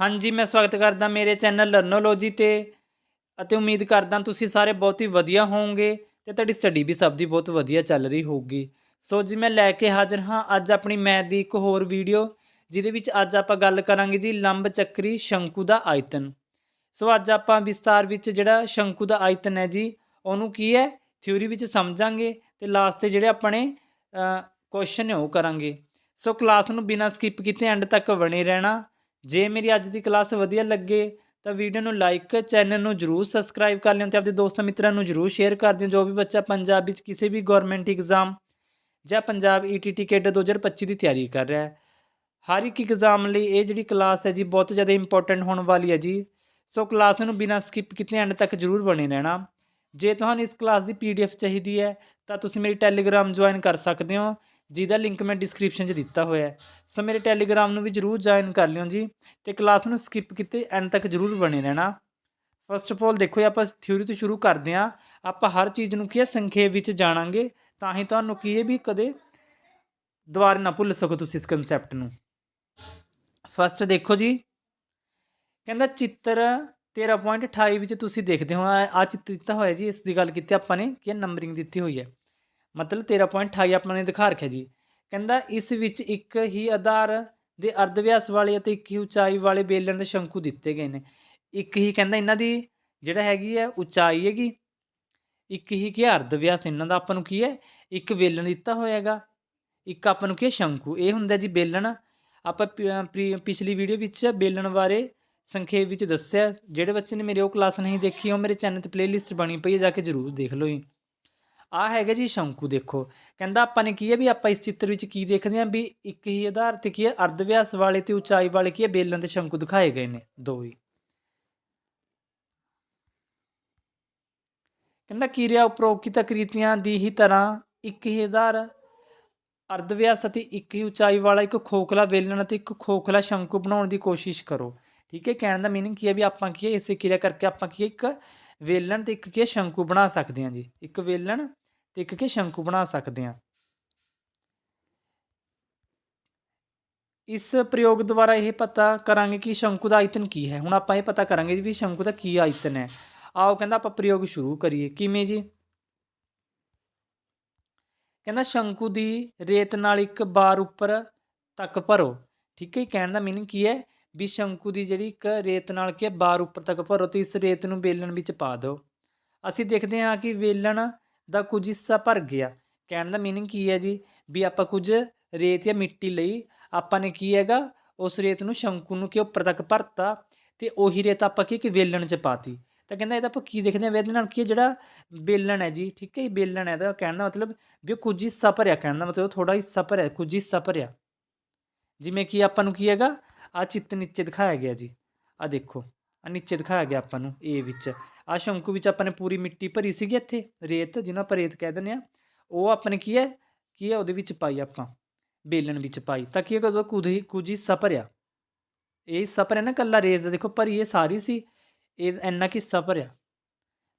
ਹਾਂਜੀ, ਮੈਂ ਸਵਾਗਤ ਕਰਦਾ ਮੇਰੇ ਚੈਨਲ ਲਰਨੋਲੋਜੀ ਤੇ ਅਤੇ ਉਮੀਦ ਕਰਦਾ ਤੁਸੀਂ ਸਾਰੇ ਬਹੁਤ ਹੀ ਵਧੀਆ ਹੋਵੋਗੇ ਤੇ ਤੁਹਾਡੀ ਸਟੱਡੀ ਵੀ ਸਭ ਦੀ ਬਹੁਤ ਵਧੀਆ ਚੱਲ ਰਹੀ ਹੋਊਗੀ। ਸੋ ਜੀ, ਮੈਂ ਲੈ ਕੇ ਹਾਜ਼ਰ ਹਾਂ ਅੱਜ ਆਪਣੀ ਮੈਥ ਦੀ ਇੱਕ ਹੋਰ ਵੀਡੀਓ, ਜਿਹਦੇ ਵਿੱਚ ਅੱਜ ਆਪਾਂ ਗੱਲ ਕਰਾਂਗੇ ਜੀ ਲੰਬ ਚੱਕਰੀ ਸ਼ੰਕੂ ਦਾ ਆਇਤਨ। ਸੋ ਅੱਜ ਆਪਾਂ ਵਿਸਤਾਰ ਵਿੱਚ ਜਿਹੜਾ ਸ਼ੰਕੂ ਦਾ ਆਇਤਨ ਹੈ ਜੀ, ਉਹਨੂੰ ਕੀ ਹੈ? ਥਿਊਰੀ ਵਿੱਚ ਸਮਝਾਂਗੇ ਤੇ ਲਾਸਟ ਤੇ ਜਿਹੜੇ ਆਪਣੇ ਕੁਐਸਚਨ ਨੇ ਉਹ ਕਰਾਂਗੇ। ਸੋ ਕਲਾਸ ਨੂੰ ਬਿਨਾਂ ਸਕਿਪ ਕੀਤੇ ਐਂਡ ਤੱਕ ਬਣੇ ਰਹਿਣਾ। ਜੇ ਮੇਰੀ ਅੱਜ ਦੀ ਕਲਾਸ ਵਧੀਆ ਲੱਗੇ ਤਾਂ ਵੀਡੀਓ ਨੂੰ ਲਾਈਕ ਚੈਨਲ ਨੂੰ ਜਰੂਰ ਸਬਸਕ੍ਰਾਈਬ ਕਰ ਲਿਓ ਤੇ ਆਪਣੇ ਦੋਸਤਾਂ ਮਿੱਤਰਾਂ ਨੂੰ ਜਰੂਰ ਸ਼ੇਅਰ ਕਰ ਦਿਓ। ਜੋ ਵੀ ਬੱਚਾ ਪੰਜਾਬ ਵਿੱਚ ਕਿਸੇ ਵੀ ਗਵਰਨਮੈਂਟ ਐਗਜ਼ਾਮ ਜਾਂ ਪੰਜਾਬ E ਈਟੀਟੀ ਕੇਡ 2025 ਦੀ ਤਿਆਰੀ ਕਰ ਰਿਹਾ ਹੈ, ਹਰ ਇੱਕ ਐਗਜ਼ਾਮ ਲਈ ਇਹ ਜਿਹੜੀ ਕਲਾਸ ਹੈ ਜੀ ਬਹੁਤ ਜ਼ਿਆਦਾ ਇੰਪੋਰਟੈਂਟ ਹੋਣ ਵਾਲੀ ਹੈ ਜੀ। ਸੋ ਕਲਾਸ ਨੂੰ ਬਿਨਾਂ ਸਕਿਪ ਕੀਤੇ ਐਂਡ ਤੱਕ ਜਰੂਰ ਬਣੇ ਰਹਿਣਾ। ਜੇ ਤੁਹਾਨੂੰ ਇਸ ਕਲਾਸ ਦੀ ਪੀਡੀਐਫ ਚਾਹੀਦੀ ਹੈ ਤਾਂ ਤੁਸੀਂ ਮੇਰੀ ਟੈਲੀਗ੍ਰਾਮ ਜੁਆਇਨ ਕਰ ਸਕਦੇ ਹੋ। ਜਿਹਦਾ ਲਿੰਕ ਮੈਂ ਡਿਸਕ੍ਰਿਪਸ਼ਨ 'ਚ ਦਿੱਤਾ ਹੋਇਆ ਹੈ। ਸੋ ਮੇਰੇ ਟੈਲੀਗ੍ਰਾਮ ਨੂੰ ਵੀ ਜਰੂਰ ਜੁਆਇਨ ਕਰ ਲਿਓ ਜੀ ਤੇ ਕਲਾਸ ਨੂੰ ਸਕਿਪ ਕੀਤੇ ਐਂਡ ਤੱਕ ਜਰੂਰ ਬਣੇ ਰਹਿਣਾ। ਫਸਟ ਆਫ ਆਲ ਦੇਖੋ ਜੀ ਆਪਾਂ ਥਿਊਰੀ ਤੋਂ ਸ਼ੁਰੂ ਕਰਦੇ ਹਾਂ। ਆਪਾਂ ਹਰ ਚੀਜ਼ ਨੂੰ ਕੀ ਹੈ, ਸੰਖੇਪ ਵਿੱਚ ਜਾਣਾਂਗੇ। ਤਾਂ ਹੀ ਤੁਹਾਨੂੰ ਕੀ ਹੈ ਵੀ ਕਦੇ ਦੁਬਾਰਾ ਨਾ ਭੁੱਲ ਸਕੋ ਤੁਸੀਂ ਇਸ ਕਨਸੈਪਟ ਨੂੰ। ਫਸਟ ਦੇਖੋ ਜੀ, ਕਹਿੰਦਾ ਚਿੱਤਰ 13.28 ਵਿੱਚ ਤੁਸੀਂ ਦੇਖਦੇ ਹੋ। ਆ ਚਿੱਤਰ ਦਿੱਤਾ ਹੋਇਆ ਜੀ, ਇਸ ਦੀ ਗੱਲ ਕੀਤੀ ਆਪਾਂ ਨੇ ਕਿ ਨੰਬਰਿੰਗ ਦਿੱਤੀ ਹੋਈ ਹੈ। ਮਤਲਬ 13.28 ਆਪਾਂ ਨੇ ਦਿਖਾ ਰੱਖਿਆ ਜੀ। ਕਹਿੰਦਾ ਇਸ ਵਿੱਚ ਇੱਕ ਹੀ ਆਧਾਰ ਦੇ ਅਰਧਵਿਆਸ ਵਾਲੇ ਅਤੇ ਇੱਕ ਹੀ ਉਚਾਈ ਵਾਲੇ ਬੇਲਣ ਦੇ ਸ਼ੰਕੂ ਦਿੱਤੇ ਗਏ ਨੇ। ਇੱਕ ਹੀ ਕਹਿੰਦਾ ਇਹਨਾਂ ਦੀ ਜਿਹੜਾ ਹੈਗੀ ਹੈ, ਉਚਾਈ ਹੈਗੀ। ਇੱਕ ਹੀ ਕੀ ਅਰਧ ਵਿਆਸ ਇਹਨਾਂ ਦਾ ਆਪਾਂ ਨੂੰ ਕੀ ਹੈ, ਇੱਕ ਵੇਲਣ ਦਿੱਤਾ ਹੋਇਆ ਹੈਗਾ। ਇੱਕ ਆਪਾਂ ਨੂੰ ਕੀ ਹੈ, ਸ਼ੰਕੂ। ਇਹ ਹੁੰਦਾ ਜੀ ਬੇਲਣ। ਆਪਾਂ ਪਿਛਲੀ ਵੀਡੀਓ ਵਿੱਚ ਬੇਲਣ ਬਾਰੇ ਸੰਖੇਪ ਵਿੱਚ ਦੱਸਿਆ। ਜਿਹੜੇ ਬੱਚੇ ਨੇ ਮੇਰੀ ਉਹ ਕਲਾਸ ਨਹੀਂ ਦੇਖੀ, ਉਹ ਮੇਰੇ ਚੈਨਲ ਤੇ ਪਲੇਲਿਸਟ ਬਣੀ ਪਈ ਹੈ, ਜਾ ਕੇ ਜਰੂਰ ਦੇਖ ਲਓ ਜੀ। ਆ ਹੈਗਾ ਜੀ ਸ਼ੰਕੂ ਦੇਖੋ। ਕਹਿੰਦਾ ਆਪਾਂ ਨੇ ਕੀ ਹੈ ਵੀ ਆਪਾਂ ਇਸ ਚਿੱਤਰ ਵਿੱਚ ਕੀ ਦੇਖਦੇ ਹਾਂ ਵੀ ਇੱਕ ਹੀ ਆਧਾਰ ਤੇ ਕੀ ਹੈ ਅਰਧਵਿਆਸ ਵਾਲੇ ਤੇ ਉਚਾਈ ਵਾਲੇ ਕੀ ਹੈ, ਬੇਲਣ ਤੇ ਸ਼ੰਕੂ ਦਿਖਾਏ ਗਏ ਨੇ, ਦੋ ਹੀ। ਕਹਿੰਦਾ ਕਿਰਿਆ ਉਪਰੋਕਤ ਕ੍ਰਿਤੀਆਂ ਦੀ ਹੀ ਤਰ੍ਹਾਂ ਇੱਕ ਹੀ ਆਧਾਰ ਅਰਧਵਿਆਸ ਅਤੇ ਇੱਕ ਹੀ ਉਚਾਈ ਵਾਲਾ ਇੱਕ ਖੋਖਲਾ ਵੇਲਣ ਅਤੇ ਇੱਕ ਖੋਖਲਾ ਸ਼ੰਕੂ ਬਣਾਉਣ ਦੀ ਕੋਸ਼ਿਸ਼ ਕਰੋ। ਠੀਕ ਹੈ, ਕਹਿਣ ਦਾ ਮੀਨਿੰਗ ਕੀ ਹੈ ਵੀ ਆਪਾਂ ਕੀ ਹੈ, ਇਸੇ ਕਿਰਿਆ ਕਰਕੇ ਆਪਾਂ ਕੀ ਇੱਕ ਵੇਲਣ ਤੇ ਇੱਕ ਕੀ ਸ਼ੰਕੂ ਬਣਾ ਸਕਦੇ ਹਾਂ ਜੀ। ਇੱਕ ਵੇਲਣ ਤੇ ਕੇ ਸ਼ੰਕੂ ਬਣਾ ਸਕਦੇ ਹਾਂ। ਇਸ ਪ੍ਰਯੋਗ ਦੁਆਰਾ ਇਹ ਪਤਾ ਕਰਾਂਗੇ ਕਿ ਸ਼ੰਕੂ ਦਾ ਆਇਤਨ ਕੀ ਹੈ। ਹੁਣ ਆਪਾਂ ਇਹ ਪਤਾ ਕਰਾਂਗੇ ਵੀ ਸ਼ੰਕੂ ਦਾ ਕੀ ਆਇਤਨ ਹੈ। ਆਓ ਕਹਿੰਦਾ ਆਪਾਂ ਪ੍ਰਯੋਗ ਸ਼ੁਰੂ ਕਰੀਏ। ਕਿਵੇਂ ਜੀ? ਕਹਿੰਦਾ ਸ਼ੰਕੂ ਦੀ ਰੇਤ ਨਾਲ ਇੱਕ ਬਾਰ ਉੱਪਰ ਤੱਕ ਭਰੋ। ਠੀਕ ਹੈ ਕਹਿਣ ਦਾ ਮੀਨਿੰਗ ਕੀ ਹੈ? ਵੀ ਸ਼ੰਕੂ ਦੀ ਜਿਹੜੀ ਇੱਕ ਰੇਤ ਨਾਲ ਕੀ ਹੈ, ਬਾਰ ਉੱਪਰ ਤੱਕ ਭਰੋ ਤੇ ਇਸ ਰੇਤ ਨੂੰ ਵੇਲਣ ਵਿੱਚ ਪਾ ਦਿਓ। ਅਸੀਂ ਦੇਖਦੇ ਹਾਂ ਕਿ ਵੇਲਣ ਦਾ ਕੁਝ ਹਿੱਸਾ ਭਰ ਗਿਆ। ਕਹਿਣ ਦਾ ਮੀਨਿੰਗ ਕੀ ਹੈ ਜੀ? ਵੀ ਆਪਾਂ ਕੁਝ ਰੇਤ ਜਾਂ ਮਿੱਟੀ ਲਈ, ਆਪਾਂ ਨੇ ਕੀ ਹੈਗਾ? ਉਸ ਰੇਤ ਨੂੰ ਸ਼ੰਕੂ ਨੂੰ ਕਿ ਉੱਪਰ ਤੱਕ ਭਰਤਾ ਤੇ ਉਹੀ ਰੇਤ ਆਪਾਂ ਕੀ ਕਿ ਵੇਲਣ 'ਚ ਪਾਤੀ। ਤਾਂ ਕਹਿੰਦਾ ਇਹਦਾ ਆਪਾਂ ਕੀ ਦੇਖਦੇ ਹਾਂ? ਇਹਦੇ ਨਾਲ ਕੀ ਜਿਹੜਾ ਬੇਲਣ ਹੈ ਜੀ, ਠੀਕ ਹੈ ਇਹ ਬੇਲਣ ਹੈ ਇਹਦਾ। ਕਹਿਣ ਦਾ ਮਤਲਬ ਵੀ ਉਹ ਕੁਝ ਹਿੱਸਾ ਭਰਿਆ। ਕਹਿਣ ਦਾ ਮਤਲਬ ਥੋੜਾ ਹਿੱਸਾ ਭਰਿਆ, ਕੁਝ ਹਿੱਸਾ ਭਰਿਆ। ਜਿਵੇਂ ਕਿ ਆਪਾਂ ਨੂੰ ਕੀ ਹੈਗਾ? ਆ ਚਿੱਤ ਨੀਚੇ ਦਿਖਾਇਆ ਗਿਆ ਜੀ। ਆ ਦੇਖੋ ਆ ਨੀਚੇ ਦਿਖਾਇਆ ਗਿਆ ਆਪਾਂ ਨੂੰ ਇਹ ਵਿੱਚ। ਆ ਸ਼ੰਕੂ ਵਿੱਚ ਆਪਾਂ ਨੇ ਪੂਰੀ ਮਿੱਟੀ ਭਰੀ ਸੀਗੀ ਇੱਥੇ, ਰੇਤ ਜਿਹਨੂੰ ਆਪਾਂ ਰੇਤ ਕਹਿ ਦਿੰਦੇ ਆ ਉਹ ਆਪਾਂ ਨੇ ਕੀ ਹੈ ਕੀ ਹੈ ਉਹਦੇ ਵਿੱਚ ਪਾਈ ਆਪਾਂ, ਬੇਲਣ ਵਿੱਚ ਪਾਈ, ਤਾਂ ਕੀ ਹੈ ਕੁਝ ਕੁਝ ਹਿੱਸਾ ਭਰਿਆ। ਇਹ ਹਿੱਸਾ ਭਰਿਆ ਨਾ ਕੱਲਾ ਰੇਤ ਦਾ, ਦੇਖੋ ਭਰੀ ਇਹ ਸਾਰੀ ਸੀ, ਇਹ ਇੰਨਾ ਕਿ ਹਿੱਸਾ ਭਰਿਆ।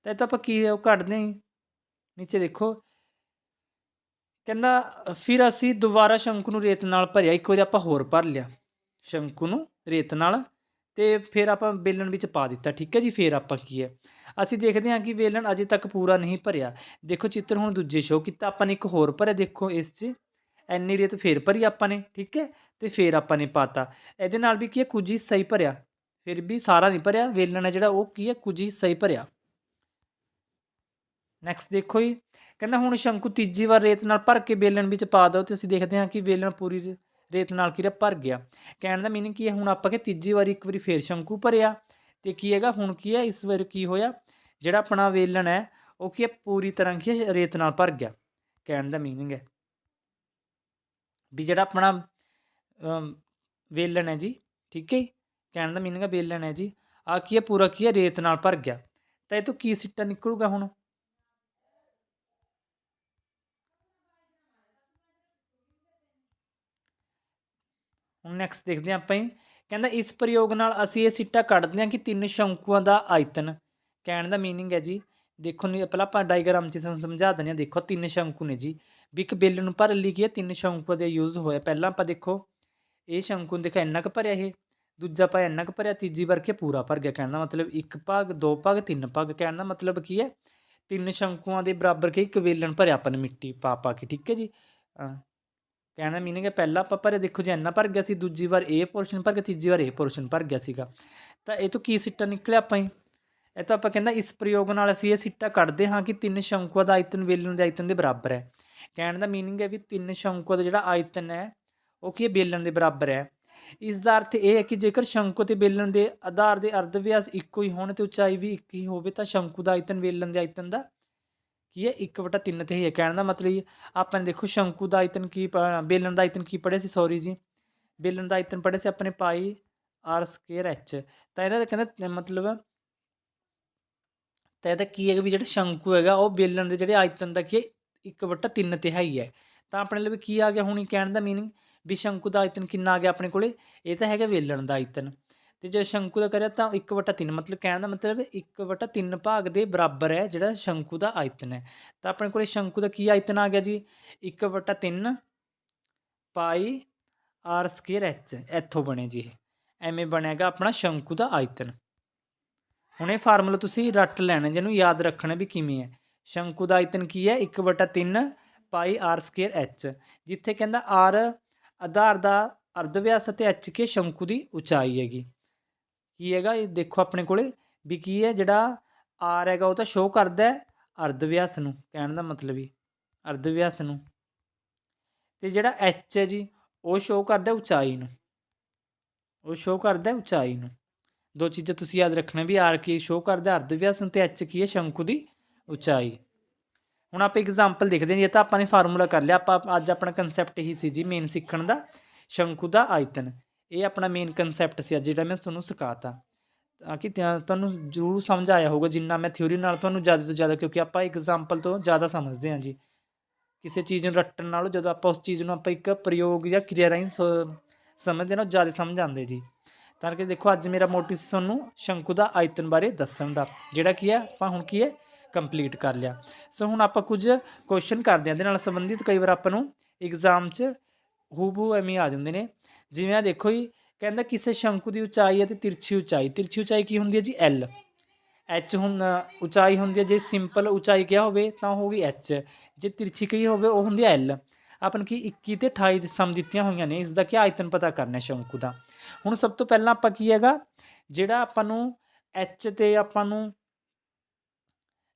ਤਾਂ ਇਹ ਤਾਂ ਆਪਾਂ ਕੀ ਉਹ ਕੱਢਦੇ ਹਾਂ, ਨੀਚੇ ਦੇਖੋ। ਕਹਿੰਦਾ, ਫਿਰ ਅਸੀਂ ਦੁਬਾਰਾ ਸ਼ੰਕੂ ਨੂੰ ਰੇਤ ਨਾਲ ਭਰਿਆ, ਇੱਕ ਵਾਰੀ ਆਪਾਂ ਹੋਰ ਭਰ ਲਿਆ, ਸ਼ੰਕੂ ਨੂੰ ਰੇਤ ਨਾਲ। ਤੇ ਫਿਰ ਆਪਾਂ ਵੇਲਣ ਵਿੱਚ ਪਾ ਦਿੱਤਾ, ਠੀਕ ਹੈ ਜੀ, ਫਿਰ ਆਪਾਂ ਕੀ ਹੈ? ਅਸੀਂ ਦੇਖਦੇ ਹਾਂ ਕਿ ਵੇਲਣ ਅਜੇ ਤੱਕ ਪੂਰਾ ਨਹੀਂ ਭਰਿਆ। ਦੇਖੋ ਚਿੱਤਰ ਹੁਣ ਦੂਜੇ ਸ਼ੋਅ ਕੀਤਾ, ਆਪਾਂ ਨੇ ਇੱਕ ਹੋਰ ਭਰਿਆ, ਦੇਖੋ ਇਸ 'ਚ। ਐਨੀ ਰੇਤ ਫੇਰ ਭਰੀ ਆਪਾਂ ਨੇ, ਠੀਕ ਹੈ? ਤੇ ਫੇਰ ਆਪਾਂ ਨੇ ਪਾਤਾ। ਇਹਦੇ ਨਾਲ ਵੀ ਕੀ ਹੈ, ਕੁਝ ਹਿੱਸਾ ਹੀ ਭਰਿਆ। ਫਿਰ ਵੀ ਸਾਰਾ ਨਹੀਂ ਭਰਿਆ, ਵੇਲਣ ਹੈ ਜਿਹੜਾ ਉਹ ਕੀ ਹੈ, ਕੁਝ ਹਿੱਸਾ ਹੀ ਭਰਿਆ। ਨੈਕਸਟ ਦੇਖੋ ਜੀ। ਕਹਿੰਦਾ ਹੁਣ ਸ਼ੰਕੂ ਤੀਜੀ ਵਾਰ ਰੇਤ ਨਾਲ ਭਰ ਕੇ ਵੇਲਣ ਵਿੱਚ ਪਾ ਦਿਓ ਤੇ ਅਸੀਂ ਦੇਖਦੇ ਹਾਂ ਕਿ ਵੇਲਣ ਪੂਰੀ ਰੇਤ ਨਾਲ ਕੀ ਰਿਹਾ, ਭਰ ਗਿਆ। ਕਹਿਣ ਦਾ ਮੀਨਿੰਗ ਕੀ ਹੈ? ਹੁਣ ਆਪਾਂ ਕਿ ਤੀਜੀ ਵਾਰੀ ਇੱਕ ਵਾਰੀ ਫੇਰ ਸ਼ੰਕੂ ਭਰਿਆ। ਤੇ ਕੀ ਹੈਗਾ? ਹੁਣ ਕੀ ਹੈ? ਇਸ ਵਾਰ ਕੀ ਹੋਇਆ? ਜਿਹੜਾ ਆਪਣਾ ਵੇਲਣ ਹੈ, ਉਹ ਕੀ ਹੈ? ਪੂਰੀ ਤਰ੍ਹਾਂ ਕੀ ਹੈ? ਰੇਤ ਨਾਲ ਭਰ ਗਿਆ। ਕਹਿਣ ਦਾ ਮੀਨਿੰਗ ਹੈ। ਵੀ ਜਿਹੜਾ ਆਪਣਾ ਵੇਲਣ ਹੈ ਜੀ, ਠੀਕ ਹੈ ਕਹਿਣ ਦਾ ਮੀਨਿੰਗ ਹੈ ਵੇਲਣ ਹੈ ਜੀ। ਆ ਕੀ ਹੈ? ਪੂਰਾ ਕੀ ਹੈ? ਰੇਤ ਨਾਲ ਭਰ ਗਿਆ। ਤਾਂ ਇਹ ਤੋਂ ਕੀ ਸਿੱਟਾ ਨਿਕਲੂਗਾ ਹੁਣ? ਨੈਕਸਟ ਦੇਖਦੇ ਹਾਂ ਆਪਾਂ ਜੀ। ਕਹਿੰਦਾ, ਇਸ ਪ੍ਰਯੋਗ ਨਾਲ ਅਸੀਂ ਇਹ ਸਿੱਟਾ ਕੱਢਦੇ ਹਾਂ ਕਿ ਤਿੰਨ ਸ਼ੰਕੂਆਂ ਦਾ ਆਇਤਨ। ਕਹਿਣ ਦਾ ਮੀਨਿੰਗ ਹੈ ਜੀ, ਦੇਖੋ ਨਹੀਂ ਪਹਿਲਾਂ ਆਪਾਂ ਡਾਇਗ੍ਰਾਮ 'ਚ ਤੁਹਾਨੂੰ ਸਮਝਾ ਦਿੰਦੇ ਹਾਂ। ਦੇਖੋ, ਤਿੰਨ ਸ਼ੰਕੂ ਨੇ ਜੀ। ਵੀ ਇੱਕ ਬਿੱਲ ਨੂੰ ਭਰਨ ਲਈ ਕੀ ਹੈ, ਤਿੰਨ ਸ਼ੰਕੂਆਂ ਦੇ ਯੂਜ਼ ਹੋਇਆ। ਪਹਿਲਾਂ ਆਪਾਂ ਦੇਖੋ, ਇਹ ਸ਼ੰਕੂ ਨੂੰ ਦੇਖੋ ਇੰਨਾ ਕੁ ਭਰਿਆ ਇਹ। ਦੂਜਾ ਆਪਾਂ ਇੰਨਾ ਕੁ ਭਰਿਆ, ਤੀਜੀ ਵਾਰ ਕੀ ਪੂਰਾ ਭਰ ਗਿਆ। ਕਹਿਣ ਦਾ ਮਤਲਬ ਇੱਕ ਭਾਗ, ਦੋ ਭਾਗ, ਤਿੰਨ ਭਾਗ। ਕਹਿਣ ਦਾ ਮਤਲਬ ਕੀ ਹੈ, ਤਿੰਨ ਸ਼ੰਕੂਆਂ ਦੇ ਬਰਾਬਰ ਕੀ ਇੱਕ ਵੇਲਣ ਭਰਿਆ ਆਪਾਂ ਨੇ ਮਿੱਟੀ ਪਾ ਪਾ ਕੇ। ਠੀਕ ਹੈ ਜੀ? ਕਹਿਣ ਦਾ ਮੀਨਿੰਗ ਹੈ ਪਹਿਲਾਂ ਆਪਾਂ ਭਰਿਆ ਦੇਖੋ ਜੇ ਇੰਨਾ ਭਰ ਗਿਆ ਸੀ, ਦੂਜੀ ਵਾਰ ਇਹ ਪੋਰਸ਼ਨ ਭਰ ਗਿਆ, ਤੀਜੀ ਵਾਰ ਇਹ ਪੋਰਸ਼ਨ ਭਰ ਗਿਆ ਸੀਗਾ। ਤਾਂ ਇਹ ਤੋਂ ਕੀ ਸਿੱਟਾ ਨਿਕਲਿਆ ਆਪਾਂ ਹੀ ਇਹ ਤਾਂ ਆਪਾਂ ਕਹਿੰਦਾ ਇਸ ਪ੍ਰਯੋਗ ਨਾਲ ਅਸੀਂ ਇਹ ਸਿੱਟਾ ਕੱਢਦੇ ਹਾਂ ਕਿ ਤਿੰਨ ਸ਼ੰਕੂਆਂ ਦਾ ਆਇਤਨ ਵੇਲਣ ਦੇ ਆਇਤਨ ਦੇ ਬਰਾਬਰ ਹੈ। ਕਹਿਣ ਦਾ ਮੀਨਿੰਗ ਹੈ ਵੀ ਤਿੰਨ ਸ਼ੰਕੂਆਂ ਦਾ ਜਿਹੜਾ ਆਇਤਨ ਹੈ, ਉਹ ਕੀ ਹੈ? ਵੇਲਣ ਦੇ ਬਰਾਬਰ ਹੈ। ਇਸ ਦਾ ਅਰਥ ਇਹ ਹੈ ਕਿ ਜੇਕਰ ਸ਼ੰਕੂ ਤੇ ਵੇਲਣ ਦੇ ਆਧਾਰ ਦੇ ਅਰਧ ਵਿਆਸ ਇੱਕੋ ਹੀ ਹੋਣ ਤੇ ਉਚਾਈ ਵੀ ਇੱਕ ਹੀ ਹੋਵੇ, ਤਾਂ ਸ਼ੰਕੂ ਦਾ ਆਇਤਨ ਵੇਲਣ ਦੇ ਆਇਤਨ ਦਾ ਕੀ ਹੈ? 1/3 ਤੇ ਹੀ ਹੈ। ਕਹਿਣ ਦਾ ਮਤਲਬ ਇਹ ਆਪਾਂ ਨੇ ਦੇਖੋ ਸ਼ੰਕੂ ਦਾ ਆਇਤਨ ਕੀ ਪ- ਵੇਲਣ ਦਾ ਆਇਤਨ ਕੀ ਪੜ੍ਹਿਆ ਸੀ? ਸੌਰੀ ਜੀ। ਵੇਲਣ ਦਾ ਆਇਤਨ ਪੜ੍ਹਿਆ ਸੀ ਆਪਣੇ ਪਾਈ ਆਰ ਸਕੁਅਰ ਐਚ। ਤਾਂ ਇਹਦਾ ਕਹਿੰਦਾ ਮਤਲਬ ਤਾਂ ਇਹਦਾ ਕੀ ਹੈ ਵੀ ਜਿਹੜਾ ਸ਼ੰਕੂ ਹੈਗਾ, ਉਹ ਵੇਲਣ ਦੇ ਜਿਹੜੇ ਆਇਤਨ ਦਾ ਕੀ ਹੈ 1/3 ਤਿਹਾਈ ਹੈ ਤਾਂ ਆਪਣੇ ਲਈ ਕੀ ਆ ਗਿਆ ਹੁਣ ਕਹਿਣ ਦਾ ਮੀਨਿੰਗ ਵੀ ਸ਼ੰਕੂ ਦਾ ਆਇਤਨ ਕਿੰਨਾ ਆ ਗਿਆ ਆਪਣੇ ਕੋਲੇ? ਇਹ ਤਾਂ ਹੈਗਾ ਵੇਲਣ ਦਾ ਆਇਤਨ। ਤੇ ਜੇ ਸ਼ੰਕੂ ਦਾ ਕਰਿਆ ਤਾਂ 1/3 ਮਤਲਬ ਕਹਿਣ ਦਾ ਮਤਲਬ 1/3 ਭਾਗ ਦੇ ਬਰਾਬਰ ਹੈ ਜਿਹੜਾ ਸ਼ੰਕੂ ਦਾ ਆਇਤਨ ਹੈ। ਤਾਂ ਆਪਣੇ ਕੋਲੇ ਸ਼ੰਕੂ ਦਾ ਕੀ ਆਇਤਨ ਆ ਗਿਆ ਜੀ? 1/3 ਪਾਈ ਆਰ ਸਕੇਅਰ ਐਚ, ਇੱਥੋਂ ਬਣੇ ਜੀ ਇਹ। ਐਵੇਂ ਬਣੇਗਾ ਆਪਣਾ ਸ਼ੰਕੂ ਦਾ ਆਇਤਨ। ਹੁਣ ਇਹ ਫਾਰਮੂਲਾ ਤੁਸੀਂ ਰੱਟ ਲੈਣਾ, ਜਿਹਨੂੰ ਯਾਦ ਰੱਖਣਾ ਵੀ ਕਿਵੇਂ ਹੈ। ਸ਼ੰਕੂ ਦਾ ਆਇਤਨ ਕੀ ਹੈ? 1/3 ਪਾਈ ਆਰ ਸਕੇਅਰ ਐਚ, ਜਿੱਥੇ ਕਹਿੰਦਾ ਆਰ ਆਧਾਰ ਦਾ ਅਰਧ ਵਿਆਸ ਅਤੇ ਐਚ ਕੇ ਸ਼ੰਕੂ ਦੀ ਉਚਾਈ ਹੈਗੀ। ਕੀ ਹੈਗਾ? ਇਹ ਦੇਖੋ ਆਪਣੇ ਕੋਲੇ ਵੀ ਕੀ ਹੈ, ਜਿਹੜਾ ਆਰ ਹੈਗਾ ਉਹ ਤਾਂ ਸ਼ੋਅ ਕਰਦਾ ਹੈ ਅਰਧ ਵਿਆਸ ਨੂੰ, ਕਹਿਣ ਦਾ ਮਤਲਬ ਹੀ ਅਰਧ ਵਿਆਸ ਨੂੰ। ਤੇ ਜਿਹੜਾ ਐਚ ਹੈ ਜੀ, ਉਹ ਸ਼ੋਅ ਕਰਦਾ ਉਚਾਈ ਨੂੰ। ਉਹ ਸ਼ੋਅ ਕਰਦਾ ਉਚਾਈ ਨੂੰ। ਦੋ ਚੀਜ਼ਾਂ ਤੁਸੀਂ ਯਾਦ ਰੱਖਣਾ ਵੀ ਆਰ ਕੀ ਸ਼ੋਅ ਕਰਦਾ ਅਰਧ ਵਿਆਸ ਨੂੰ ਤੇ ਐਚ ਕੀ ਹੈ, ਸ਼ੰਕੂ ਦੀ ਉਚਾਈ। ਹੁਣ ਆਪਾਂ ਐਗਜ਼ਾਮਪਲ ਦੇਖਦੇ ਹਾਂ ਜੀ ਇਹ ਤਾਂ ਆਪਾਂ ਨੇ ਫਾਰਮੂਲਾ ਕਰ ਲਿਆ, ਆਪਾਂ ਅੱਜ ਆਪਣਾ ਕਨਸੈਪਟ ਇਹੀ ਸੀ ਜੀ ਮੇਨ ਸਿੱਖਣ ਦਾ, ਸ਼ੰਕੂ ਦਾ ਆਇਤਨ। ਇਹ ਆਪਣਾ ਮੇਨ ਕਨਸੈਪਟ ਸੀ ਜਿਹੜਾ ਮੈਂ ਤੁਹਾਨੂੰ ਸਿਖਾਤਾ। ਤਾਂ ਕਿ ਧਿਆਨ- ਤੁਹਾਨੂੰ ਜ਼ਰੂਰ ਸਮਝ ਆਇਆ ਹੋਊਗਾ ਜਿੰਨਾ ਮੈਂ ਥਿਊਰੀ ਨਾਲ ਤੁਹਾਨੂੰ ਜ਼ਿਆਦਾ ਤੋਂ ਜ਼ਿਆਦਾ, ਕਿਉਂਕਿ ਆਪਾਂ ਐਗਜ਼ਾਮਪਲ ਤੋਂ ਜ਼ਿਆਦਾ ਸਮਝਦੇ ਹਾਂ ਜੀ। ਕਿਸੇ ਚੀਜ਼ ਨੂੰ ਰੱਟਣ ਨਾਲੋਂ ਜਦੋਂ ਆਪਾਂ ਉਸ ਚੀਜ਼ ਨੂੰ ਆਪਾਂ ਇੱਕ ਪ੍ਰਯੋਗ ਜਾਂ ਕਿਰਿਆ ਰਾਹੀਂ ਸ- ਸਮਝਦੇ ਨਾ, ਉਹ ਜ਼ਿਆਦਾ ਸਮਝ ਆਉਂਦੇ ਜੀ। ਤਾਂ ਕਿ ਦੇਖੋ, ਅੱਜ ਮੇਰਾ ਮੋਟਿਵ ਸੀ ਤੁਹਾਨੂੰ ਸ਼ੰਕੂ ਦਾ ਆਇਤਨ ਬਾਰੇ ਦੱਸਣ ਦਾ, ਜਿਹੜਾ ਕੀ ਹੈ, ਆਪਾਂ ਹੁਣ ਕੀ ਹੈ ਕੰਪਲੀਟ ਕਰ ਲਿਆ। ਸੋ ਹੁਣ ਆਪਾਂ ਕੁਝ ਕੁਐਸਚਨ ਕਰਦੇ ਹਾਂ, ਇਹਦੇ ਨਾਲ ਸੰਬੰਧਿਤ ਕਈ ਵਾਰ ਆਪਾਂ ਨੂੰ ਐਗਜ਼ਾਮ 'ਚ ਹੂਬੂ ਐਵੇਂ ਆ ਜਾਂਦੇ ਨੇ। ਜਿਵੇਂ ਆ ਦੇਖੋ ਜੀ, ਕਹਿੰਦਾ ਕਿਸੇ ਸ਼ੰਕੂ ਦੀ ਉਚਾਈ ਅਤੇ ਤਿਰਛੀ ਉਚਾਈ। ਤਿਰਛੀ ਉਚਾਈ ਕੀ ਹੁੰਦੀ ਹੈ ਜੀ? L ਐਚ ਹੁਣ ਉਚਾਈ ਹੁੰਦੀ ਹੈ। ਜੇ ਸਿੰਪਲ ਉਚਾਈ ਕਿਹਾ ਹੋਵੇ ਤਾਂ ਹੋ ਗਈ ਐਚ ਜੇ ਤਿਰਛੀ ਕਹੀ ਹੋਵੇ ਉਹ ਹੁੰਦੀ ਹੈ L ਆਪਾਂ ਨੂੰ ਕੀ 21 ਤੇ 28 ਦੇ ਸਮ ਦਿੱਤੀਆਂ ਹੋਈਆਂ ਨੇ, ਇਸ ਦਾ ਕੀ ਆਇਤਨ ਪਤਾ ਕਰਨਾ ਸ਼ੰਕੂ ਦਾ। ਹੁਣ ਸਭ ਤੋਂ ਪਹਿਲਾਂ ਆਪਾਂ ਕੀ ਹੈਗਾ? ਜਿਹੜਾ ਆਪਾਂ ਨੂੰ ਐਚ ਤੇ ਆਪਾਂ ਨੂੰ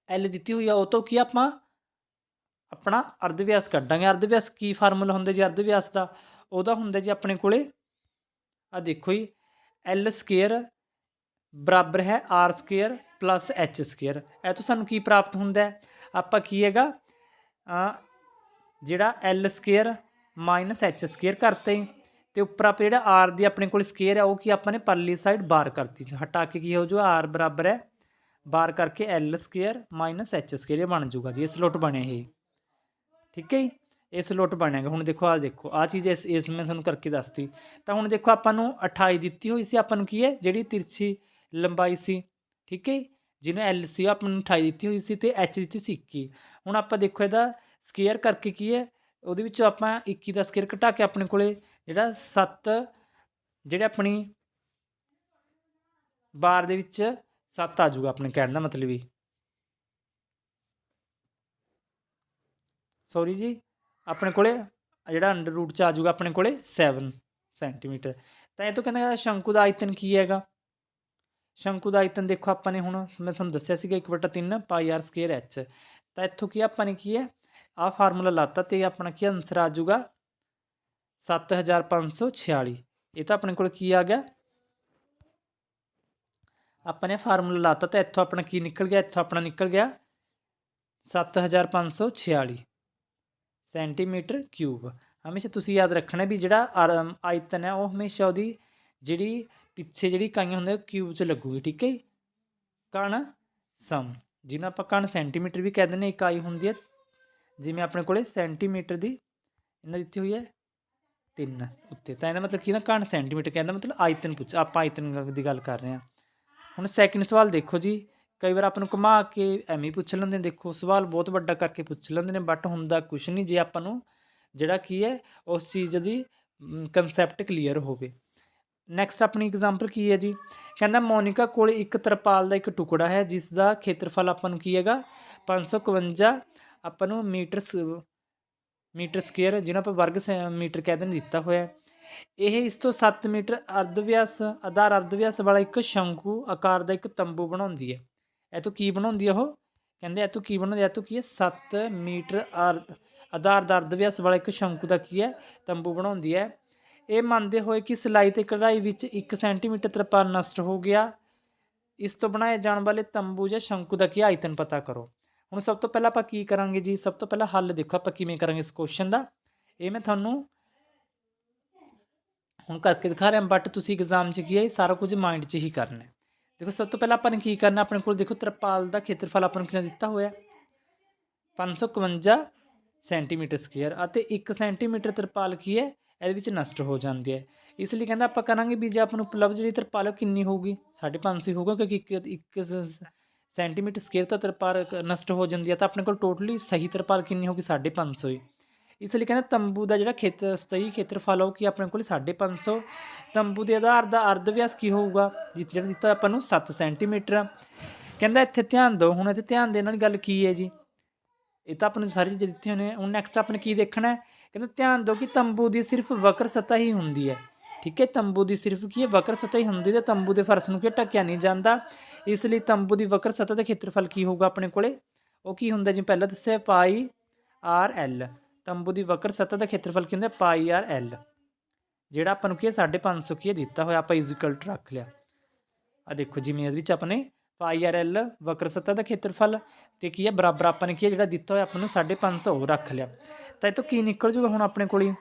ਐਲ ਦਿੱਤੀ ਹੋਈ ਆ, ਉਹ ਤੋਂ ਕੀ ਆਪਾਂ ਆਪਣਾ ਅਰਧ ਵਿਆਸ ਕੱਢਾਂਗੇ। ਅਰਧ ਵਿਆਸ ਕੀ ਫਾਰਮੂਲਾ ਹੁੰਦਾ ਜੀ? ਅਰਧ ਵਿਆਸ ਦਾ ਉਹਦਾ ਹੁੰਦਾ ਜੀ ਆਪਣੇ ਕੋਲੇ। ਆ ਦੇਖੋ ਜੀ ਐਲ ਸਕੁਅਰ ਬਰਾਬਰ ਹੈ R square plus H square ਇਹ ਤੋਂ ਸਾਨੂੰ ਕੀ ਪ੍ਰਾਪਤ ਹੁੰਦਾ ਆਪਾਂ ਕੀ ਹੈਗਾ? ਜਿਹੜਾ L square minus H square ਕਰਤੇ ਤੇ ਉੱਪਰ ਆਪਾਂ ਜਿਹੜਾ ਆਰ ਦੀ ਆਪਣੇ ਕੋਲ ਸਕੁਅਰ ਹੈ, ਉਹ ਕੀ ਆਪਾਂ ਨੇ ਪਰਲੀ ਸਾਈਡ ਬਾਰ ਕਰਤੀ ਹਟਾ ਕੇ ਕੀ ਹੋ ਜੂ ਆਰ ਬਰਾਬਰ ਹੈ। ਬਾਰ ਕਰਕੇ L square minus H square ਬਣ ਜੂਗਾ ਜੀ। ਇਹ ਲੁੱਟ ਬਣਿਆ ਇਹ। ਠੀਕ ਹੈ ਜੀ? ਇਸ ਲੁੱਟ ਬਣੇਗਾ। ਹੁਣ ਦੇਖੋ ਆ ਦੇਖੋ ਆ ਚੀਜ਼ ਇਸ ਇਸ ਮੈਂ ਤੁਹਾਨੂੰ ਕਰਕੇ ਦੱਸਤੀ। ਤਾਂ ਹੁਣ ਦੇਖੋ, ਆਪਾਂ ਨੂੰ 28 ਦਿੱਤੀ ਹੋਈ ਸੀ, ਆਪਾਂ ਨੂੰ ਕੀ ਹੈ? ਜਿਹੜੀ ਤਿਰਛੀ ਲੰਬਾਈ ਸੀ, ਠੀਕ ਹੈ? ਜਿਹਨੂੰ ਐਲ ਸੀ ਆਪਾਂ ਨੂੰ 28 ਦਿੱਤੀ ਹੋਈ ਸੀ ਤੇ ਐਚ ਦਿੱਤੀ ਸੀ 21 ਹੁਣ ਆਪਾਂ ਦੇਖੋ, ਇਹਦਾ ਸਕੁਅਰ ਕਰਕੇ ਕੀ ਹੈ? ਉਹਦੇ ਵਿੱਚੋਂ ਆਪਾਂ 21 ਦਾ ਸਕੁਅਰ ਘਟਾ ਕੇ ਆਪਣੇ ਕੋਲੇ ਜਿਹੜਾ 7 ਜਿਹੜੇ ਆਪਣੀ ਬਾਰ ਦੇ ਵਿੱਚ 7 ਆ ਜਾਊਗਾ ਆਪਣੇ ਕਹਿਣ ਦਾ ਮਤਲਬ ਹੀ। ਸੌਰੀ ਜੀ। ਆਪਣੇ ਕੋਲੇ ਜਿਹੜਾ ਅੰਡਰ ਰੂਟ ਚ ਆ ਜਾਊਗਾ ਆਪਣੇ ਕੋਲੇ 7 ਸੈਂਟੀਮੀਟਰ ਤਾਂ ਇਹ ਤੋਂ ਕਹਿੰਦਾ ਸ਼ੰਕੂ ਦਾ ਆਇਤਨ ਕੀ ਹੈਗਾ? ਸ਼ੰਕੂ ਦਾ ਆਇਤਨ ਦੇਖੋ ਆਪਾਂ ਨੇ ਹੁਣ, ਮੈਂ ਤੁਹਾਨੂੰ ਦੱਸਿਆ ਸੀਗਾ 1/3 ਪਾਈ ਆਰ ਸਕੁਅਰ ਐਚ ਤਾਂ ਇੱਥੋਂ ਕੀ ਆਪਾਂ ਨੇ ਕੀ ਹੈ? ਆਹ ਫਾਰਮੂਲਾ ਲਾਤਾ ਤੇ ਆਪਣਾ ਕੀ ਆਨਸਰ ਆ ਜਾਊਗਾ? 7546 ਇਹ ਤਾਂ ਆਪਣੇ ਕੋਲ ਕੀ ਆ ਗਿਆ? ਆਪਾਂ ਨੇ ਫਾਰਮੂਲਾ ਲਾਤਾ ਤਾਂ ਇੱਥੋਂ ਆਪਣਾ ਕੀ ਨਿਕਲ ਗਿਆ? ਇੱਥੋਂ ਆਪਣਾ ਨਿਕਲ ਗਿਆ 7546 ਸੈਂਟੀਮੀਟਰ ਕਿਊਬ। ਹਮੇਸ਼ਾ ਤੁਸੀਂ ਯਾਦ ਰੱਖਣਾ ਵੀ ਜਿਹੜਾ ਆਰ- ਆਇਤਨ ਹੈ ਉਹ ਹਮੇਸ਼ਾ ਉਹਦੀ ਜਿਹੜੀ ਪਿੱਛੇ ਜਿਹੜੀ ਇਕਾਈਆਂ ਹੁੰਦੀਆਂ ਕਿਊਬ 'ਚ ਲੱਗੂਗੀ ਠੀਕ ਹੈ ਜੀ? ਕਣ ਸਮ ਜਿਹਨੂੰ ਆਪਾਂ ਕਣ ਸੈਂਟੀਮੀਟਰ ਵੀ ਕਹਿ ਦਿੰਦੇ ਹਾਂ, ਇਕਾਈ ਹੁੰਦੀ ਹੈ। ਜਿਵੇਂ ਆਪਣੇ ਕੋਲੇ ਸੈਂਟੀਮੀਟਰ ਦੀ ਇਹਨਾਂ ਦਿੱਤੀ ਹੋਈ ਹੈ ਤਿੰਨ ਉੱਤੇ। ਤਾਂ ਇਹਦਾ ਮਤਲਬ ਕੀ ਨਾ ਘਣ ਸੈਂਟੀਮੀਟਰ ਕਹਿੰਦਾ ਮਤਲਬ ਆਇਤਨ ਪੁੱਛ ਆਪਾਂ ਆਇਤਨ ਦੀ ਗੱਲ ਕਰ ਰਹੇ ਹਾਂ। ਹੁਣ ਸੈਕਿੰਡ ਸਵਾਲ ਦੇਖੋ ਜੀ। ਕਈ ਵਾਰ ਆਪਾਂ ਨੂੰ ਘੁਮਾ ਕੇ ਐਵੇਂ ਪੁੱਛ ਲੈਂਦੇ ਨੇ, ਦੇਖੋ ਸਵਾਲ ਬਹੁਤ ਵੱਡਾ ਕਰਕੇ ਪੁੱਛ ਲੈਂਦੇ ਨੇ ਬਟ ਹੁੰਦਾ ਕੁਝ ਨਹੀਂ ਜੇ ਆਪਾਂ ਨੂੰ ਜਿਹੜਾ ਕੀ ਹੈ, ਉਸ ਚੀਜ਼ ਦੀ ਕਨਸੈਪਟ ਕਲੀਅਰ ਹੋਵੇ। ਨੈਕਸਟ ਆਪਣੀ ਐਗਜ਼ਾਮਪਲ ਕੀ ਹੈ ਜੀ? ਕਹਿੰਦਾ ਮੋਨਿਕਾ ਕੋਲ ਇੱਕ ਤਰਪਾਲ ਦਾ ਇੱਕ ਟੁਕੜਾ ਹੈ ਜਿਸ ਦਾ ਖੇਤਰਫਲ ਆਪਾਂ ਨੂੰ ਕੀ ਹੈਗਾ? 551 ਆਪਾਂ ਨੂੰ ਮੀਟਰ ਸ- ਮੀਟਰ ਸਕੁਅਰ, ਜਿਹਨੂੰ ਆਪਾਂ ਵਰਗ ਸੈ- ਮੀਟਰ ਕਹਿੰਦੇ ਨੇ ਦਿੱਤਾ ਹੋਇਆ ਇਹ ਇਸ ਤੋਂ 7 ਮੀਟਰ ਅਰਧ ਵਿਆਸ, ਆਧਾਰ ਅਰਧ ਵਿਆਸ ਵਾਲਾ ਇੱਕ ਸ਼ੰਕੂ ਆਕਾਰ ਦਾ ਇੱਕ ਤੰਬੂ ਬਣਾਉਂਦੀ ਹੈ। ਇਹ ਤੋਂ ਕੀ ਬਣਾਉਂਦੀ ਹੈ ਉਹ? ਕਹਿੰਦੇ ਇਹ ਤੋਂ ਕੀ ਬਣਾਉਂਦੀ ਇਹ ਤੋਂ ਕੀ ਹੈ 7 ਮੀਟਰ ਅਰਧ ਆਧਾਰ ਦਾ ਅਰਧ ਵਿਆਸ ਵਾਲਾ ਇੱਕ ਸ਼ੰਕੂ ਦਾ ਕੀ ਹੈ? ਤੰਬੂ ਬਣਾਉਂਦੀ ਹੈ। ਇਹ ਮੰਨਦੇ ਹੋਏ ਕਿ ਸਿਲਾਈ ਤੇ ਕਢਾਈ ਵਿੱਚ 1 ਸੈਂਟੀਮੀਟਰ ਤਰਪਾਲ ਨਸ਼ਟ ਹੋ ਗਿਆ। ਇਸ ਤੋਂ ਬਣਾਏ ਜਾਣ ਵਾਲੇ ਤੰਬੂ ਜਾਂ ਸ਼ੰਕੂ ਦਾ ਕੀ ਆਇਤਨ ਪਤਾ ਕਰੋ। ਹੁਣ ਸਭ ਤੋਂ ਪਹਿਲਾਂ ਆਪਾਂ ਕੀ ਕਰਾਂਗੇ ਜੀ? ਸਭ ਤੋਂ ਪਹਿਲਾਂ ਹੱਲ ਦੇਖੋ, ਆਪਾਂ ਕਿਵੇਂ ਕਰਾਂਗੇ ਇਸ ਕੁਐਸਚਨ ਦਾ। ਇਹ ਮੈਂ ਤੁਹਾਨੂੰ ਹੁਣ ਕਰਕੇ ਦਿਖਾ ਰਿਹਾ ਬਟ ਤੁਸੀਂ ਐਗਜ਼ਾਮ 'ਚ ਕੀ ਹੈ? ਸਾਰਾ ਕੁਝ ਮਾਈਂਡ 'ਚ ਹੀ ਕਰਨਾ ਦੇਖੋ, ਸਭ ਤੋਂ ਪਹਿਲਾਂ ਆਪਾਂ ਨੇ ਕੀ ਕਰਨਾ? ਆਪਣੇ ਕੋਲ ਦੇਖੋ, ਤਰਪਾਲ ਦਾ ਖੇਤਰਫਲ ਆਪਾਂ ਨੂੰ ਕਿੰਨਾ ਦਿੱਤਾ ਹੋਇਆ? 551 ਸੈਂਟੀਮੀਟਰ ਸਕੁਅਰ ਅਤੇ 1 ਸੈਂਟੀਮੀਟਰ ਤਰਪਾਲ ਕੀ ਹੈ? ਇਹਦੇ ਵਿੱਚ ਨਸ਼ਟ ਹੋ ਜਾਂਦੀ ਹੈ। ਇਸ ਲਈ ਕਹਿੰਦਾ ਆਪਾਂ ਕਰਾਂਗੇ ਵੀ ਜੇ ਆਪਾਂ ਨੂੰ ਉਪਲਬਧ ਜਿਹੜੀ ਤਰਪਾਲ ਹੈ ਉਹ ਕਿੰਨੀ ਹੋਊਗੀ? 550 ਹੀ ਹੋਊਗਾ ਕਿਉਂਕਿ ਇੱਕ ਇੱਕ ਸ- ਸੈਂਟੀਮੀਟਰ ਸਕੇਅਰ ਤਾਂ ਤਰਪਾਲ ਨਸ਼ਟ ਹੋ ਜਾਂਦੀ ਹੈ। ਤਾਂ ਆਪਣੇ ਕੋਲ ਟੋਟਲੀ ਸਹੀ ਤਰਪਾਲ ਕਿੰਨੀ ਹੋਊਗੀ? 550 ਹੀ। ਇਸ ਲਈ ਕਹਿੰਦਾ ਤੰਬੂ ਦਾ ਜਿਹੜਾ ਖੇਤਰ ਸਤਹੀ ਖੇਤਰਫਲ ਆ ਉਹ ਕੀ ਆਪਣੇ ਕੋਲ 550 ਤੰਬੂ ਦੇ ਆਧਾਰ ਦਾ ਅਰਧ ਵਿਆਸ ਕੀ ਹੋਊਗਾ? ਜਿ- ਜਿਹੜਾ ਦਿੱਤਾ ਆਪਾਂ ਨੂੰ 7 ਸੈਂਟੀਮੀਟਰ। ਕਹਿੰਦਾ ਇੱਥੇ ਧਿਆਨ ਦਿਓ, ਹੁਣ ਇੱਥੇ ਧਿਆਨ ਦੇਣ ਵਾਲੀ ਗੱਲ ਕੀ ਹੈ ਜੀ? ਇਹ ਤਾਂ ਆਪਾਂ ਨੂੰ ਸਾਰੀ ਚੀਜ਼ਾਂ ਦਿੱਤੀਆਂ ਨੇ। ਹੁਣ ਨੈਕਸਟ ਆਪਾਂ ਨੇ ਕੀ ਦੇਖਣਾ ਹੈ? ਕਹਿੰਦਾ ਧਿਆਨ ਦਿਓ ਕਿ ਤੰਬੂ ਦੀ ਸਿਰਫ ਵਕਰ ਸਤਹ ਹੀ ਹੁੰਦੀ ਹੈ। ਠੀਕ ਹੈ, ਤੰਬੂ ਦੀ ਸਿਰਫ ਕੀ ਹੈ? ਵਕਰ ਸਤਹ ਹੀ ਹੁੰਦੀ ਹੈ ਤੇ ਤੰਬੂ ਦੇ ਫਰਸ਼ ਨੂੰ ਕੀ ਢੱਕਿਆ ਨਹੀਂ ਜਾਂਦਾ। ਇਸ ਲਈ ਤੰਬੂ ਦੀ ਵਕਰ ਸਤਹ ਦਾ ਖੇਤਰਫਲ ਕੀ ਹੋਊਗਾ ਆਪਣੇ ਕੋਲੇ? ਉਹ ਕੀ ਹੁੰਦਾ ਜੀ? ਪਹਿਲਾਂ ਦੱਸਿਆ ਪਾਈ ਆਰ ਐਲ। ਤੰਬੂ ਦੀ ਵਕਰ ਸਤਹ ਦਾ ਖੇਤਰਫਲ ਕੀ ਹੁੰਦਾ ਪਾਈ ਆਰ ਐਲ। ਜਿਹੜਾ ਆਪਾਂ ਨੂੰ ਕੀ ਹੈ 550 ਕੀ ਹੈ ਦਿੱਤਾ ਹੋਇਆ। ਆਪਾਂ ਇਜ਼ੀਕਲ ਰੱਖ ਲਿਆ। ਆ ਦੇਖੋ ਜਿਵੇਂ ਇਹਦੇ ਵਿੱਚ ਆਪਣੇ ਪਾਈ ਆਰ ਐਲ, ਵਕਰ ਸਤਹ ਦਾ ਖੇਤਰਫਲ ਤੇ ਕੀ ਹੈ ਬਰਾਬਰ ਆਪਾਂ ਨੇ ਕੀ ਹੈ ਜਿਹੜਾ ਦਿੱਤਾ ਹੋਇਆ ਆਪਾਂ ਨੂੰ 550 ਉਹ ਰੱਖ ਲਿਆ। ਤਾਂ ਇਹ ਤੋਂ ਕੀ ਨਿਕਲ ਜੂਗਾ ਹੁਣ ਆਪਣੇ ਕੋਲ ਹੀ?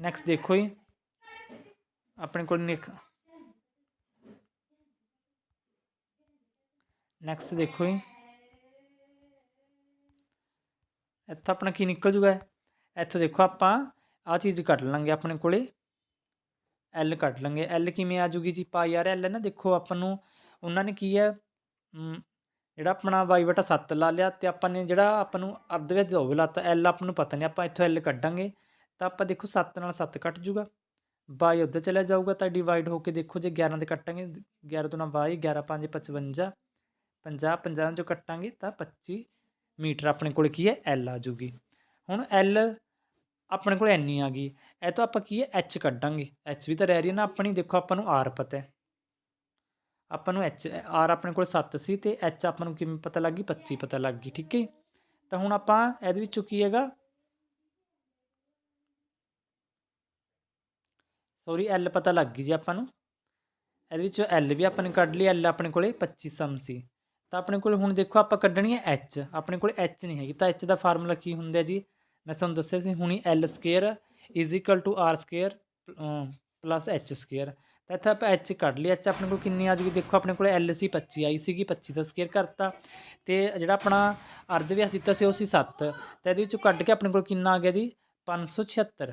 ਨੈਕਸਟ ਦੇਖੋ ਜੀ। ਆਪਣੇ ਕੋਲ ਨਿਕ ਨੈਕਸਟ ਦੇਖੋ ਜੀ। ਇੱਥੋਂ ਆਪਣਾ ਕੀ ਨਿਕਲ ਜੂਗਾ? ਇੱਥੋਂ ਦੇਖੋ ਆਪਾਂ ਆ ਚੀਜ਼ ਕੱਢ ਲਾਂਗੇ ਆਪਣੇ ਕੋਲੇ। ਐਲ ਕੱਢ ਲਾਂਗੇ। ਐਲ ਕਿਵੇਂ ਆ ਜੂਗੀ ਜੀ? ਪਾਈ ਆਰ ਐਲ ਨਾ ਦੇਖੋ ਆਪਾਂ ਨੂੰ, ਉਹਨਾਂ ਨੇ ਕੀ ਹੈ ਜਿਹੜਾ ਆਪਣਾ y ਬਟਾ 7 ਲਾ ਲਿਆ ਤੇ ਆਪਾਂ ਨੇ ਜਿਹੜਾ ਆਪਾਂ ਨੂੰ ਅਰਧ ਵਿੱਚ ਉਹ ਲਾਤਾ। ਐਲ ਆਪਾਂ ਨੂੰ ਪਤਾ ਨਹੀਂ, ਆਪਾਂ ਇੱਥੋਂ ਐਲ ਕੱਢਾਂਗੇ ਤਾਂ ਆਪਾਂ ਦੇਖੋ 7 ਨਾਲ 7 ਕੱਟ ਜੂਗਾ। y ਉੱਧਰ ਚਲਾ ਜਾਊਗਾ ਤਾਂ ਡਿਵਾਈਡ ਹੋ ਕੇ ਦੇਖੋ ਜੇ 11 ਦੇ ਕੱਟਾਂਗੇ 11 ਤੋਂ ਨਾ y 11 5 55 50 50 ਚੋਂ ਕੱਟਾਂਗੇ ਤਾਂ 25 ਮੀਟਰ ਆਪਣੇ ਕੋਲ ਕੀ ਹੈ? ਐਲ ਆ ਜੂਗੀ। ਹੁਣ ਐਲ ਆਪਣੇ ਕੋਲ ਐਨੀ ਆ ਗਈ। ਇਹ ਤੋਂ ਆਪਾਂ ਕੀ ਹੈ? ਐਚ ਕੱਢਾਂਗੇ। ਐਚ ਵੀ ਤਾਂ ਰਹਿ ਰਹੀ ਹੈ ਨਾ ਆਪਣੀ। ਦੇਖੋ, ਆਪਾਂ ਨੂੰ ਆਰ ਪਤਾ ਹੈ। ਆਪਾਂ ਨੂੰ ਐਚ ਆਰ ਆਪਣੇ ਕੋਲ 7 ਸੀ ਤੇ ਐਚ ਆਪਾਂ ਨੂੰ ਕਿਵੇਂ ਪਤਾ ਲੱਗ ਗਈ? 25 ਪਤਾ ਲੱਗ ਗਈ, ਠੀਕ ਹੈ ਜੀ? ਤਾਂ ਹੁਣ ਆਪਾਂ ਇਹਦੇ ਵਿੱਚੋਂ ਕੀ ਹੈਗਾ? ਸੌਰੀ ਐਲ ਪਤਾ ਲੱਗ ਗਈ ਜੀ ਆਪਾਂ ਨੂੰ। ਇਹਦੇ ਵਿੱਚੋਂ ਐਲ ਵੀ ਆਪਾਂ ਨੇ ਕੱਢ ਲਈ। ਐਲ ਆਪਣੇ ਕੋਲੇ 25 ਸਮ ਸੀ। ਤਾਂ ਆਪਣੇ ਕੋਲ ਹੁਣ ਦੇਖੋ ਆਪਾਂ ਕੱਢਣੀ ਹੈ ਐਚ ਆਪਣੇ ਕੋਲ ਐਚ ਨਹੀਂ ਹੈਗੀ। ਤਾਂ ਐਚ ਦਾ ਫਾਰਮੂਲਾ ਕੀ ਹੁੰਦਾ ਜੀ? ਮੈਂ ਤੁਹਾਨੂੰ ਦੱਸਿਆ ਸੀ, ਹੁਣੀ L square is equal to R square plus H square ਤਾਂ ਇੱਥੇ ਆਪਾਂ ਐਚ ਕੱਢ ਲਈ ਐਚ ਆਪਣੇ ਕੋਲ ਕਿੰਨੀ ਆ ਜੂਗੀ? ਦੇਖੋ, ਆਪਣੇ ਕੋਲ ਐਲ ਸੀ 25 ਆਈ ਸੀਗੀ 25 ਦਾ ਸਕੁਅਰ ਕਰਤਾ। ਤੇ ਜਿਹੜਾ ਆਪਣਾ ਅਰਧ ਵਿਆਸ ਦਿੱਤਾ ਸੀ, ਉਹ ਸੀ 7 ਤਾਂ ਇਹਦੇ ਵਿੱਚੋਂ ਕੱਢ ਕੇ ਆਪਣੇ ਕੋਲ ਕਿੰਨਾ ਆ ਗਿਆ ਜੀ? 576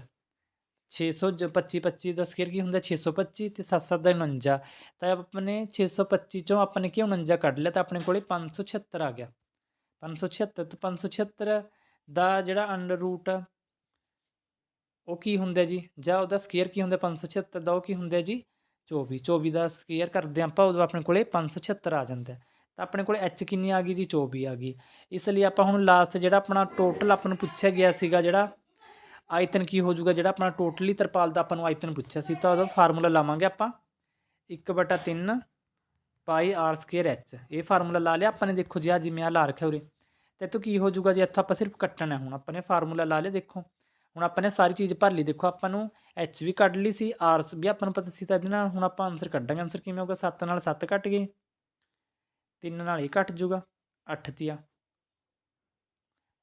600 ਜ 25 25 ਦਾ ਸਕੇਅਰ ਕੀ ਹੁੰਦਾ? 625 ਤੇ 7 7 ਦਾ 49 ਤਾਂ ਆਪਣੇ 625 ਚੋਂ ਆਪਾਂ ਨੇ ਕੀ 49 ਕੱਢ ਲਿਆ? ਤਾਂ ਆਪਣੇ ਕੋਲੇ 576 ਆ ਗਿਆ। 576 ਤੇ 576 ਦਾ ਜਿਹੜਾ ਅੰਡਰ ਰੂਟ ਉਹ ਕੀ ਹੁੰਦਾ ਜੀ? ਜਾਂ ਉਹਦਾ ਸਕੇਅਰ ਕੀ ਹੁੰਦਾ? 576 ਦਾ ਉਹ ਕੀ ਹੁੰਦਾ ਜੀ? 24 24 ਦਾ ਸਕੇਅਰ ਕਰਦੇ ਆਪਾਂ, ਉਦੋਂ ਆਪਣੇ ਕੋਲੇ 576 ਆ ਜਾਂਦਾ। ਤਾਂ ਆਪਣੇ ਕੋਲ h ਕਿੰਨੀ ਆ ਗਈ ਜੀ? 24 ਆ ਗਈ। ਇਸ ਲਈ ਆਪਾਂ ਹੁਣ ਲਾਸਟ ਜਿਹੜਾ ਆਪਣਾ ਟੋਟਲ ਆਪਾਂ ਨੂੰ ਪੁੱਛਿਆ ਗਿਆ ਸੀਗਾ ਜਿਹੜਾ ਆਇਤਨ ਕੀ ਹੋ ਜਾਊਗਾ? ਜਿਹੜਾ ਆਪਣਾ ਟੋਟਲੀ ਤਰਪਾਲ ਦਾ ਆਪਾਂ ਨੂੰ ਆਇਤਨ ਪੁੱਛਿਆ ਸੀ, ਤਾਂ ਉਹਦਾ ਫਾਰਮੂਲਾ ਲਾਵਾਂਗੇ ਆਪਾਂ। 1/3 ਪਾਈ ਆਰ ਸਕੁਅਰ ਐਚ। ਇਹ ਫਾਰਮੂਲਾ ਲਾ ਲਿਆ ਆਪਾਂ ਨੇ, ਦੇਖੋ ਜੀ ਆ ਜਿਵੇਂ ਆ ਲਾ ਰੱਖਿਆ ਉਰੇ। ਤੇ ਇੱਥੋਂ ਕੀ ਹੋ ਜਾਊਗਾ ਜੀ, ਇੱਥੋਂ ਆਪਾਂ ਸਿਰਫ ਕੱਟਣਾ ਹੁਣ। ਆਪਾਂ ਨੇ ਫਾਰਮੂਲਾ ਲਾ ਲਿਆ, ਦੇਖੋ। ਹੁਣ ਆਪਾਂ ਨੇ ਸਾਰੀ ਚੀਜ਼ ਭਰ ਲਈ, ਦੇਖੋ, ਆਪਾਂ ਨੂੰ ਐਚ ਵੀ ਕੱਢ ਲਈ ਸੀ, ਆਰ ਵੀ ਆਪਾਂ ਨੂੰ ਪਤਾ ਸੀ ਤਾਂ ਇਹਦੇ ਨਾਲ। ਹੁਣ ਆਪਾਂ ਆਨਸਰ ਕੱਢਾਂਗੇ। ਆਨਸਰ ਕਿਵੇਂ ਹੋਊਗਾ? 7 ਨਾਲ 7 ਕੱਟ ਗਏ। 3 ਨਾਲ ਇਹ ਕੱਟ ਜਾਊਗਾ। 8 ਤੀਆ।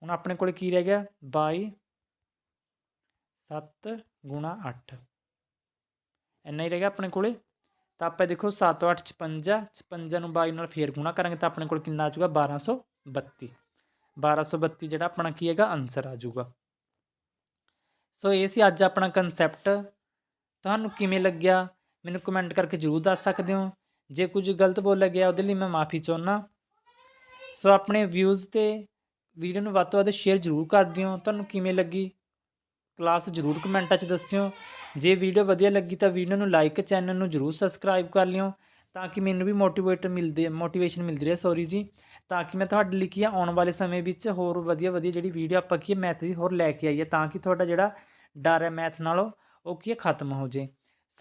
ਹੁਣ ਆਪਣੇ ਕੋਲ ਕੀ ਰਹਿ ਗਿਆ? 22 7 ਗੁਣਾ 8 ਇੰਨਾ ਹੀ ਰਹਿ ਗਿਆ ਆਪਣੇ ਕੋਲੇ? ਤਾਂ ਆਪਾਂ ਦੇਖੋ 7 8 56 56 ਨੂੰ 22 ਨਾਲ ਫੇਰ ਗੁਣਾ ਕਰਾਂਗੇ ਤਾਂ ਆਪਣੇ ਕੋਲ ਕਿੰਨਾ ਆ ਜਾਊਗਾ? 1232 1232 ਜਿਹੜਾ ਆਪਣਾ ਕੀ ਹੈਗਾ? ਆਨਸਰ ਆ ਜਾਊਗਾ। ਸੋ ਇਹ ਸੀ ਅੱਜ ਆਪਣਾ ਕਨਸੈਪਟ ਤੁਹਾਨੂੰ ਕਿਵੇਂ ਲੱਗਿਆ? ਮੈਨੂੰ ਕਮੈਂਟ ਕਰਕੇ ਜਰੂਰ ਦੱਸ ਸਕਦੇ ਹੋ। ਜੇ ਕੁਝ ਗਲਤ ਬੋਲਿਆ ਗਿਆ ਉਹਦੇ ਲਈ ਮੈਂ ਮਾਫੀ ਚਾਹੁੰਦਾ ਸੋ ਆਪਣੇ ਵਿਊਜ਼ ਤੇ ਵੀਡੀਓ ਨੂੰ ਵੱਧ ਤੋਂ ਵੱਧ ਸ਼ੇਅਰ ਜਰੂਰ ਕਰ ਦਿਓ। ਤੁਹਾਨੂੰ ਕਿਵੇਂ ਲੱਗੀ? ਕਲਾਸ ਜ਼ਰੂਰ ਕਮੈਂਟਾਂ 'ਚ ਦੱਸਿਓ। ਜੇ ਵੀਡੀਓ ਵਧੀਆ ਲੱਗੀ ਤਾਂ ਵੀਡੀਓ ਨੂੰ ਲਾਈਕ ਚੈਨਲ ਨੂੰ ਜ਼ਰੂਰ ਸਬਸਕ੍ਰਾਈਬ ਕਰ ਲਿਓ ਤਾਂ ਕਿ ਮੈਨੂੰ ਵੀ ਮੋਟੀਵੇਟ ਮਿਲਦੇ ਮੋਟੀਵੇਸ਼ਨ ਮਿਲਦੀ ਰਹੇ ਸੌਰੀ ਜੀ। ਤਾਂ ਕਿ ਮੈਂ ਤੁਹਾਡੇ ਲਈ ਕੀ ਆਉਣ ਵਾਲੇ ਸਮੇਂ ਵਿੱਚ ਹੋਰ ਵਧੀਆ ਵਧੀਆ ਜਿਹੜੀ ਵੀਡੀਓ ਆਪਾਂ ਕੀ ਮੈਥ ਦੀ ਹੋਰ ਲੈ ਕੇ ਆਈਏ ਤਾਂ ਕਿ ਤੁਹਾਡਾ ਜਿਹੜਾ ਡਰ ਹੈ ਮੈਥ ਨਾਲੋਂ ਉਹ ਕੀ ਹੈ ਖਤਮ ਹੋ ਜੇ।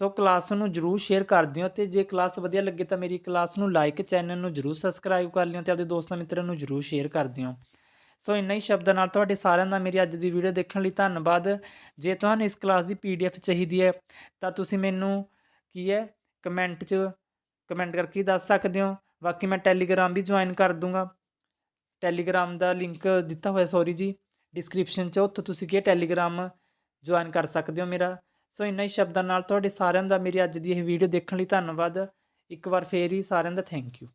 ਸੋ ਕਲਾਸ ਨੂੰ ਜਰੂਰ ਸ਼ੇਅਰ ਕਰ ਦਿਓ ਤੇ ਜੇ ਕਲਾਸ ਵਧੀਆ ਲੱਗੇ ਤਾਂ ਮੇਰੀ ਕਲਾਸ ਨੂੰ ਲਾਈਕ ਚੈਨਲ ਨੂੰ ਜਰੂਰ ਸਬਸਕ੍ਰਾਈਬ ਕਰ ਲਿਓ ਤੇ ਆਪਣੇ ਦੋਸਤਾਂ ਮਿੱਤਰਾਂ ਨੂੰ ਜਰੂਰ ਸ਼ੇਅਰ ਕਰ ਦਿਓ। ਸੋ ਇੰਨਾ ਹੀ ਸ਼ਬਦਾਂ ਨਾਲ ਤੁਹਾਡੇ ਸਾਰਿਆਂ ਦਾ ਮੇਰੀ ਅੱਜ ਦੀ ਵੀਡੀਓ ਦੇਖਣ ਲਈ ਧੰਨਵਾਦ। ਜੇ ਤੁਹਾਨੂੰ ਇਸ ਕਲਾਸ ਦੀ ਪੀਡੀਐਫ ਚਾਹੀਦੀ ਹੈ, ਤਾਂ ਤੁਸੀਂ ਮੈਨੂੰ ਕੀ ਹੈ ਕਮੈਂਟ 'ਚ ਕਮੈਂਟ ਕਰਕੇ ਦੱਸ ਸਕਦੇ ਹੋ। ਬਾਕੀ ਮੈਂ ਟੈਲੀਗ੍ਰਾਮ ਵੀ ਜੁਆਇਨ ਕਰ ਦੂੰਗਾ। ਟੈਲੀਗ੍ਰਾਮ ਦਾ ਲਿੰਕ ਦਿੱਤਾ ਹੋਇਆ ਸੌਰੀ ਜੀ ਡਿਸਕ੍ਰਿਪਸ਼ਨ 'ਚ, ਉੱਥੋਂ ਤੁਸੀਂ ਕੀ ਟੈਲੀਗ੍ਰਾਮ ਜੁਆਇਨ ਕਰ ਸਕਦੇ ਹੋ ਮੇਰਾ। ਸੋ ਇੰਨਾ ਹੀ ਸ਼ਬਦਾਂ ਨਾਲ ਤੁਹਾਡੇ ਸਾਰਿਆਂ ਦਾ ਮੇਰੀ ਅੱਜ ਦੀ ਇਹ ਵੀਡੀਓ ਦੇਖਣ ਲਈ ਧੰਨਵਾਦ। ਇੱਕ ਵਾਰ ਫੇਰ ਹੀ ਸਾਰਿਆਂ ਦਾ ਥੈਂਕ ਯੂ